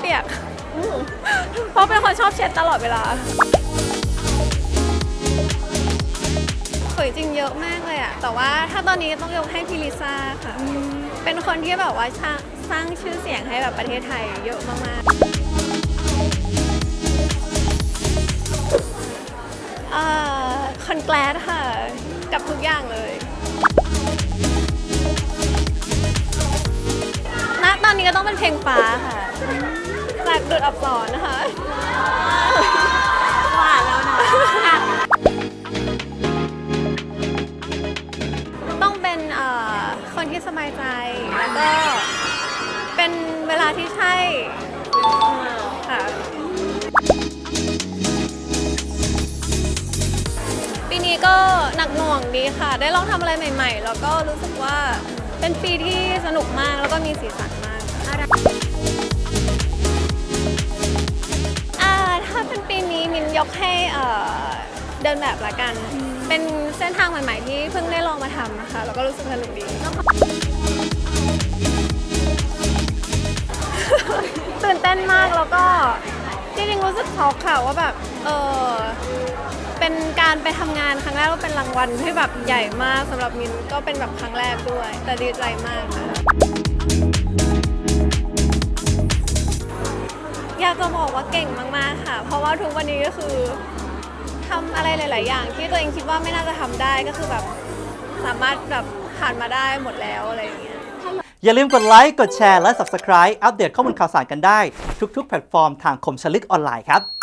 เปียก เพราะเป็นคนชอบเช็ดตลอดเวลาสวยจริงเยอะมากเลยอะแต่ว่าถ้าตอนนี้ต้องยกให้พี่ลิซ่าค่ะ เป็นคนที่แบบว่าสร้างชื่อเสียงให้แบบประเทศไทยเยอะมากๆคอนแกลดค่ะ กับทุกอย่างเลยณตอนนี้ก็ต้องเป็นเพลงฟ้าค่ะ จากดุดอับสอนนะคะ หวานแล้วนะต้องเป็นเอ่อคนที่สบายใจ แล้วก็เป็นเวลาที่ใช่ค่ะ ปีนี้ก็หนักหน่วงดีค่ะ ได้ลองทำอะไรใหม่ ๆ แล้วก็รู้สึกว่าเป็นปีที่สนุกมากแล้วก็มีสีสันมาก ยกให้เอ่อเดินแบบละกัน เป็นเส้นทางใหม่ๆที่เพิ่งได้ลองมาทำนะคะ แล้วก็รู้สึกสนุกดีตื่นเต้นมากแล้วก็จริงๆรู้สึกช็อกค่ะว่าแบบเออเป็นการไปทำงานครั้งแรกก็เป็นรางวัลที่แบบใหญ่มากสำหรับมินก็เป็นแบบครั้งแรกด้วย แต่ดีใจมากค่ะากจะบอกว่าเก่งมากๆค่ะ เพราะว่าทุกวันนี้ก็คือทำอะไรหลาย ๆ อย่าง ที่ตัวเองคิดว่าไม่น่าจะทำได้ก็คือแบบสามารถแบบผ่านมาได้หมดแล้วอะไรอย่างเงี้ย อย่าลืมกดไลค์ กดแชร์ และ Subscribe อัปเดตข้อมูลข่าวสารกันได้ ทุก ๆ แพลตฟอร์มทางคมชลึกออนไลน์ครับ